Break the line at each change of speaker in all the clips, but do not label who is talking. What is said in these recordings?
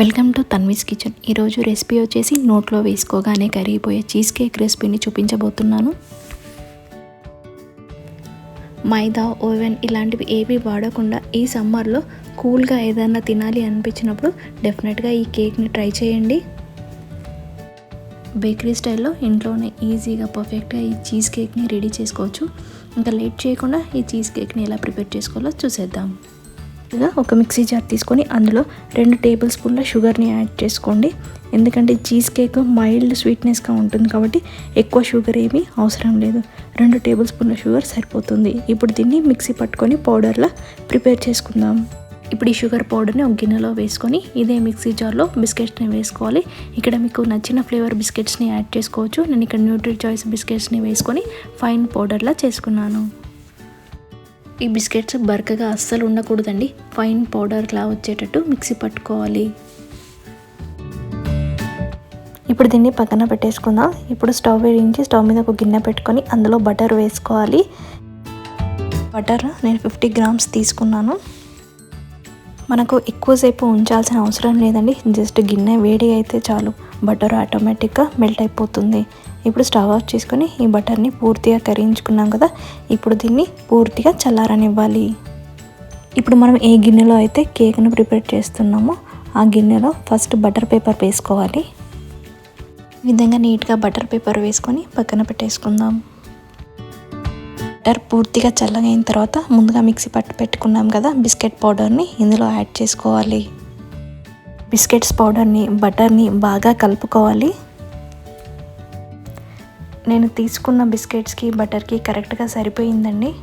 Welcome to Tanvi's kitchen. ఈరోజు recipe వచ్చేసి నోట్లో వేసుకోగానే కరిగిపోయే చీజ్ కేక్ రెసిపీని చూపించబోతున్నాను. మైదా ఓవెన్ ఇలాంటివి ఏవి వాడకుండా ఈ సమ్మర్లో కూల్గా ఏదైనా తినాలి అనిపించినప్పుడు డెఫినెట్గా ఈ కేక్ని ట్రై చేయండి. బేకరీ స్టైల్లో ఇంట్లోనే ఈజీగా పర్ఫెక్ట్గా ఈ చీజ్ కేక్ని రెడీ చేసుకోవచ్చు. ఇంకా లేట్ చేయకుండా ఈ చీజ్ కేక్ని ఎలా ప్రిపేర్ చేసుకోవాలో చూసేద్దాం. ఒక మిక్సీ జార్ తీసుకొని అందులో రెండు టేబుల్ స్పూన్ల షుగర్ని యాడ్ చేసుకోండి. ఎందుకంటే చీజ్ కేక్ మైల్డ్ స్వీట్నెస్గా ఉంటుంది కాబట్టి ఎక్కువ షుగర్ ఏమీ అవసరం లేదు. రెండు టేబుల్ స్పూన్ల షుగర్ సరిపోతుంది. ఇప్పుడు దీన్ని మిక్సీ పట్టుకొని పౌడర్లా ప్రిపేర్ చేసుకుందాం. ఇప్పుడు ఈ షుగర్ పౌడర్ని ఒక గిన్నెలో వేసుకొని ఇదే మిక్సీ జార్లో బిస్కెట్స్ని వేసుకోవాలి. ఇక్కడ మీకు నచ్చిన ఫ్లేవర్ బిస్కెట్స్ని యాడ్ చేసుకోవచ్చు. నేను ఇక్కడ న్యూట్రీ చాయిస్ బిస్కెట్స్ని వేసుకొని ఫైన్ పౌడర్లా చేసుకున్నాను. ఈ బిస్కెట్స్ బరకగా అస్సలు ఉండకూడదండి. ఫైన్ పౌడర్లా వచ్చేటట్టు మిక్సీ పట్టుకోవాలి. ఇప్పుడు దీన్ని పక్కన పెట్టేసుకుందాం. ఇప్పుడు స్టవ్ వేయించి స్టవ్ మీద ఒక గిన్నె పెట్టుకొని అందులో బటర్ వేసుకోవాలి. బటర్ నేను ఫిఫ్టీ గ్రామ్స్ తీసుకున్నాను. మనకు ఎక్కువసేపు ఉంచాల్సిన అవసరం లేదండి. జస్ట్ గిన్నె వేడి అయితే చాలు. బటర్ ఆటోమేటిక్గా మెల్ట్ అయిపోతుంది. ఇప్పుడు స్టవ్ ఆఫ్ చేసుకొని ఈ బటర్ని పూర్తిగా కరిగించుకున్నాం కదా ఇప్పుడు దీన్ని పూర్తిగా చల్లారనివ్వాలి. ఇప్పుడు మనం ఏ గిన్నెలో అయితే కేక్ను ప్రిపేర్ చేస్తున్నామో ఆ గిన్నెలో ఫస్ట్ బటర్ పేపర్ వేసుకోవాలి. ఈ విధంగా నీట్గా బటర్ పేపర్ వేసుకొని పక్కన పెట్టేసుకుందాం. బటర్ పూర్తిగా చల్లగైన తర్వాత ముందుగా మిక్సీ పట్టు పెట్టుకున్నాం కదా బిస్కెట్ పౌడర్ని ఇందులో యాడ్ చేసుకోవాలి. బిస్కెట్స్ పౌడర్ని బటర్ని బాగా కలుపుకోవాలి. నేను తీసుకున్న బిస్కెట్స్కి బటర్కి కరెక్ట్గా సరిపోయిందండి.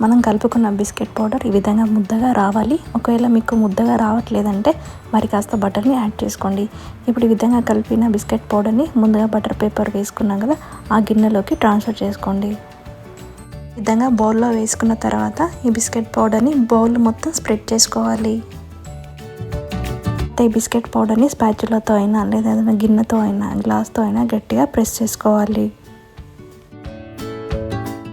మనం కలుపుకున్న బిస్కెట్ పౌడర్ ఈ విధంగా ముద్దగా రావాలి. ఒకవేళ మీకు ముద్దగా రావట్లేదంటే మరి కాస్త బటర్ని యాడ్ చేసుకోండి. ఇప్పుడు ఈ విధంగా కలిపిన బిస్కెట్ పౌడర్ని ముందుగా బటర్ పేపర్ వేసుకున్నాం కదా ఆ గిన్నెలోకి ట్రాన్స్ఫర్ చేసుకోండి. ఈ విధంగా బౌల్లో వేసుకున్న తర్వాత ఈ బిస్కెట్ పౌడర్ని బౌల్ మొత్తం స్ప్రెడ్ చేసుకోవాలి. ఈ బిస్కెట్ పౌడర్ని స్పాచులతో అయినా లేదా ఏదైనా గిన్నెతో అయినా గ్లాస్తో అయినా గట్టిగా ప్రెస్ చేసుకోవాలి.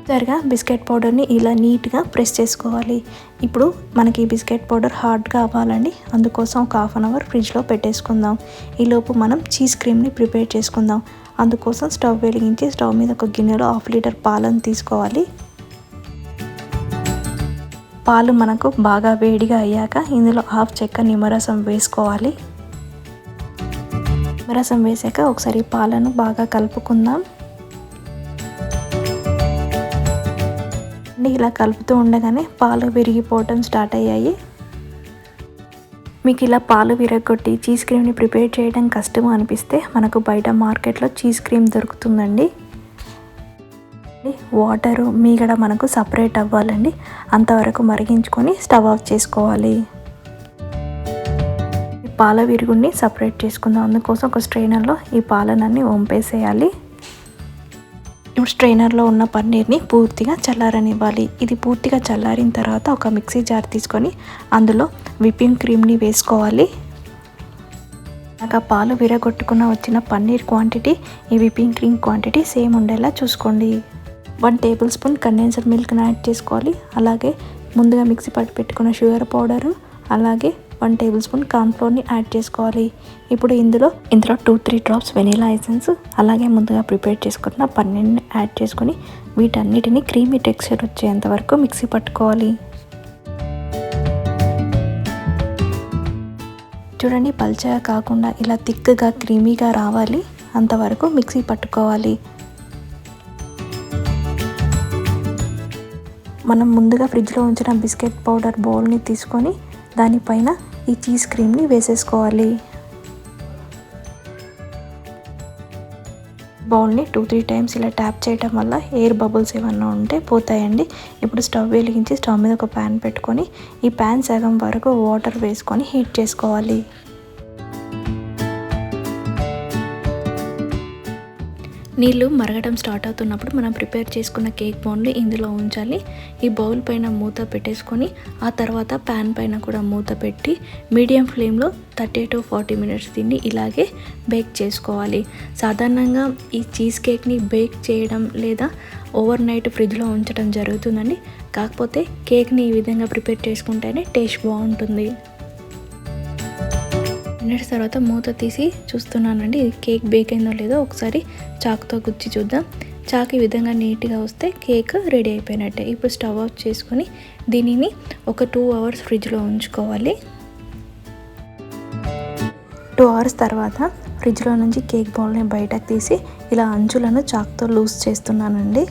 సరిగా బిస్కెట్ పౌడర్ని ఇలా నీట్గా ప్రెస్ చేసుకోవాలి. ఇప్పుడు మనకి బిస్కెట్ పౌడర్ హార్డ్గా అవ్వాలండి. అందుకోసం ఒక హాఫ్ అన్ అవర్ ఫ్రిడ్జ్లో పెట్టేసుకుందాం. ఈలోపు మనం చీజ్ క్రీమ్ని ప్రిపేర్ చేసుకుందాం. అందుకోసం స్టవ్ వెలిగించి స్టవ్ మీద ఒక గిన్నెలో హాఫ్ లీటర్ పాలను తీసుకోవాలి. పాలు మనకు బాగా వేడిగా అయ్యాక ఇందులో హాఫ్ చెక్క నిమ్మరసం వేసుకోవాలి. నిమ్మరసం వేసాక ఒకసారి పాలను బాగా కలుపుకుందాం. ఇలా కలుపుతూ ఉండగానే పాలు విరిగిపోవటం స్టార్ట్ అయ్యాయి. మీకు ఇలా పాలు విరగొట్టి చీజ్ క్రీమ్ని ప్రిపేర్ చేయడం కష్టం అనిపిస్తే మనకు బయట మార్కెట్లో చీజ్ క్రీమ్ దొరుకుతుందండి. వాటరు మీగడ మనకు సపరేట్ అవ్వాలండి. అంతవరకు మరిగించుకొని స్టవ్ ఆఫ్ చేసుకోవాలి. పాల విరుగుని సపరేట్ చేసుకుందాం. అందుకోసం ఒక స్ట్రైనర్లో ఈ పాలనన్నీ వంపేసేయాలి. ఇప్పుడు స్ట్రైనర్లో ఉన్న పన్నీర్ని పూర్తిగా చల్లారనివ్వాలి. ఇది పూర్తిగా చల్లారిన తర్వాత ఒక మిక్సీ జార్ తీసుకొని అందులో విప్పింగ్ క్రీమ్ని వేసుకోవాలి. నాకు పాలు విరగొట్టుకున్న వచ్చిన పన్నీర్ క్వాంటిటీ ఈ విప్పింగ్ క్రీమ్ క్వాంటిటీ సేమ్ ఉండేలా చూసుకోండి. వన్ టేబుల్ స్పూన్ కండెన్సర్ మిల్క్ని యాడ్ చేసుకోవాలి. అలాగే ముందుగా మిక్సీ పట్టి పెట్టుకున్న షుగర్ పౌడరు అలాగే వన్ టేబుల్ స్పూన్ కార్న్ఫ్లోర్ని యాడ్ చేసుకోవాలి. ఇప్పుడు ఇందులో ఇందులో two three drops vanilla essence అలాగే ముందుగా ప్రిపేర్ చేసుకున్న పన్నీర్ని యాడ్ చేసుకొని వీటన్నిటిని క్రీమీ టెక్స్చర్ వచ్చేంత వరకు మిక్సీ పట్టుకోవాలి. చూడండి పల్చగా కాకుండా ఇలా థిక్గా క్రీమీగా రావాలి. అంతవరకు మిక్సీ పట్టుకోవాలి. మనం ముందుగా ఫ్రిడ్జ్లో ఉంచిన బిస్కెట్ పౌడర్ బౌల్ని తీసుకొని దానిపైన ఈ చీజ్ క్రీమ్ని వేసేసుకోవాలి. బౌల్ని టూ త్రీ టైమ్స్ ఇలా ట్యాప్ చేయడం వల్ల ఎయిర్ బబుల్స్ ఏమన్నా ఉంటే పోతాయండి. ఇప్పుడు స్టవ్ వెలిగించి స్టవ్ మీద ఒక ప్యాన్ పెట్టుకొని ఈ ప్యాన్ సగం వరకు వాటర్ వేసుకొని హీట్ చేసుకోవాలి. నీళ్ళు మరగడం స్టార్ట్ అవుతున్నప్పుడు మనం ప్రిపేర్ చేసుకున్న కేక్ బౌల్ని ఇందులో ఉంచాలి. ఈ బౌల్ పైన మూత పెట్టేసుకొని ఆ తర్వాత ప్యాన్ పైన కూడా మూత పెట్టి మీడియం ఫ్లేమ్లో థర్టీ టు ఫార్టీ మినిట్స్ దీన్ని ఇలాగే బేక్ చేసుకోవాలి. సాధారణంగా ఈ చీజ్ కేక్ని బేక్ చేయడం లేదా ఓవర్ నైట్ ఫ్రిడ్జ్లో ఉంచడం జరుగుతుందండి. కాకపోతే కేక్ని ఈ విధంగా ప్రిపేర్ చేసుకుంటేనే టేస్ట్ బాగుంటుంది. మినిట్స్ తర్వాత మూత తీసి చూస్తున్నానండి. ఇది కేక్ బేక్ అయిందో లేదో ఒకసారి చాకుతో గుచ్చి చూద్దాం. చాకు ఈ విధంగా నీట్గా వస్తే కేక్ రెడీ అయిపోయినట్టే. ఇప్పుడు స్టవ్ ఆఫ్ చేసుకొని దీనిని ఒక టూ అవర్స్ ఫ్రిడ్జ్లో ఉంచుకోవాలి. టూ అవర్స్ తర్వాత ఫ్రిడ్జ్లో నుంచి కేక్ బౌల్ని బయటకు తీసి ఇలా అంచులను చాక్తో లూజ్ చేస్తున్నానండి.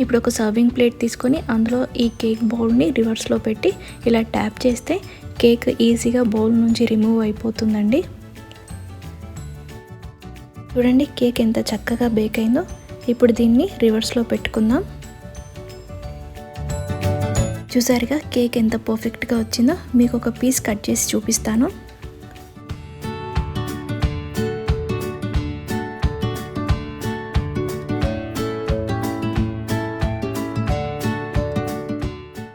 ఇప్పుడు ఒక సర్వింగ్ ప్లేట్ తీసుకొని అందులో ఈ కేక్ బౌల్ని రివర్స్లో పెట్టి ఇలా ట్యాప్ చేస్తే కేక్ ఈజీగా బౌల్ నుంచి రిమూవ్ అయిపోతుందండి. చూడండి కేక్ ఎంత చక్కగా బేక్ అయిందో. ఇప్పుడు దీన్ని రివర్స్లో పెట్టుకుందాం. చూసారుగా కేక్ ఎంత పర్ఫెక్ట్గా వచ్చిందో. మీకు ఒక పీస్ కట్ చేసి చూపిస్తాను.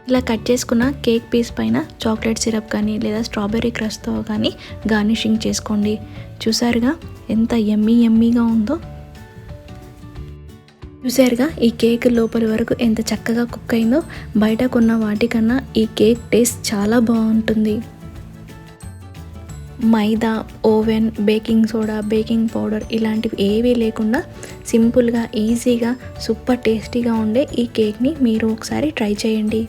ఇలా కట్ చేసుకున్న కేక్ పీస్ పైన చాక్లెట్ సిరప్ కానీ లేదా స్ట్రాబెర్రీ క్రష్తో కానీ గార్నిషింగ్ చేసుకోండి. చూసారుగా ఎంత ఎమ్మీ ఎమ్మీగా ఉందో? చూసారుగా ఈ కేక్ లోపలి వరకు ఎంత చక్కగా కుక్ అయిందో? బయట కొన్న వాటికన్నా ఈ కేక్ టేస్ట్ చాలా బాగుంటుంది. Maida oven baking soda baking powder ఇలాంటివి ఏవీ లేకుండా సింపుల్గా ఈజీగా సూపర్ టేస్టీగా ఉండే ఈ కేక్ని మీరు ఒకసారి ట్రై చేయండి.